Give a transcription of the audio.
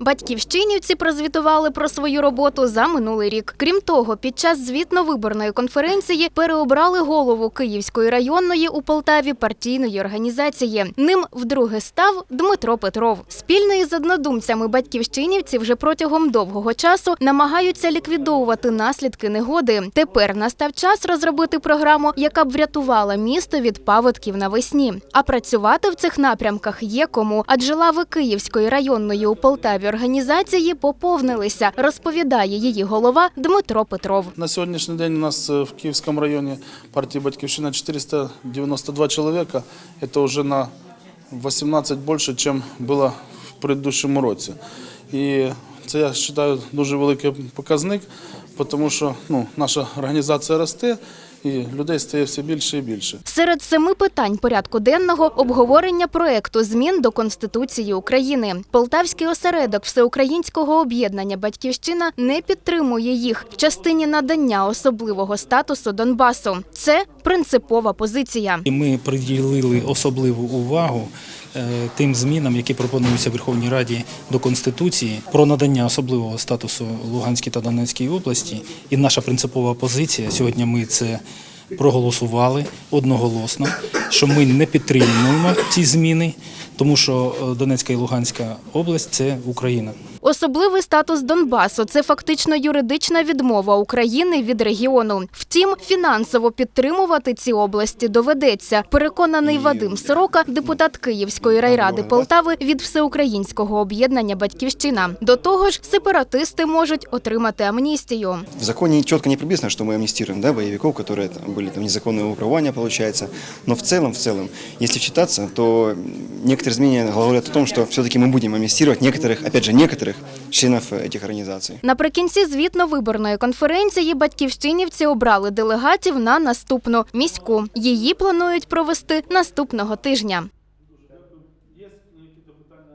Батьківщинівці прозвітували про свою роботу за минулий рік. Крім того, під час звітно-виборної конференції переобрали голову Київської районної у Полтаві партійної організації. Ним вдруге став Дмитро Петров. Спільно із однодумцями батьківщинівці вже протягом довгого часу намагаються ліквідовувати наслідки негоди. Тепер настав час розробити програму, яка б врятувала місто від паводків навесні. А працювати в цих напрямках є кому, адже лави Київської районної у Полтаві організації поповнилися, розповідає її голова Дмитро Петров. На сьогоднішній день у нас е, в Київському районі партії «Батьківщина» 492 чоловіка. Це вже на 18 більше, ніж було в предыдущому році. І це, я вважаю, дуже великий показник, тому що ну, наша організація росте і людей стає все більше і більше. Серед семи питань порядку денного обговорення проекту змін до Конституції України. Полтавський осередок Всеукраїнського об'єднання Батьківщина не підтримує їх в частині надання особливого статусу Донбасу. Це принципова позиція. Ми приділили особливу увагу тим змінам, які пропонуються Верховній Раді до Конституції про надання особливого статусу Луганській та Донецькій області. І наша принципова позиція сьогодні ми це проголосували одноголосно, що ми не підтримуємо ці зміни, тому що е, Донецька і Луганська область це Україна. Особливий статус Донбасу це фактично юридична відмова України від регіону. Втім, фінансово підтримувати ці області доведеться. Переконаний Вадим Сорока, депутат Київської райради Полтави від всеукраїнського об'єднання Батьківщина. До того ж, сепаратисти можуть отримати амністію. В законе четко не прописано, что мы амнистируем да, боевиков, которые там, были там, незаконные управления, получается. Но в целом, в целом, если читаться, то некоторые изменения говорят о том, что все-таки мы будем амнистировать некоторых, опять же, некоторых членов э, этих организаций. Наприкінці звітно-виборної конференції батьківщинівці обрали делегатів на наступну міську. Її планують провести наступного тижня.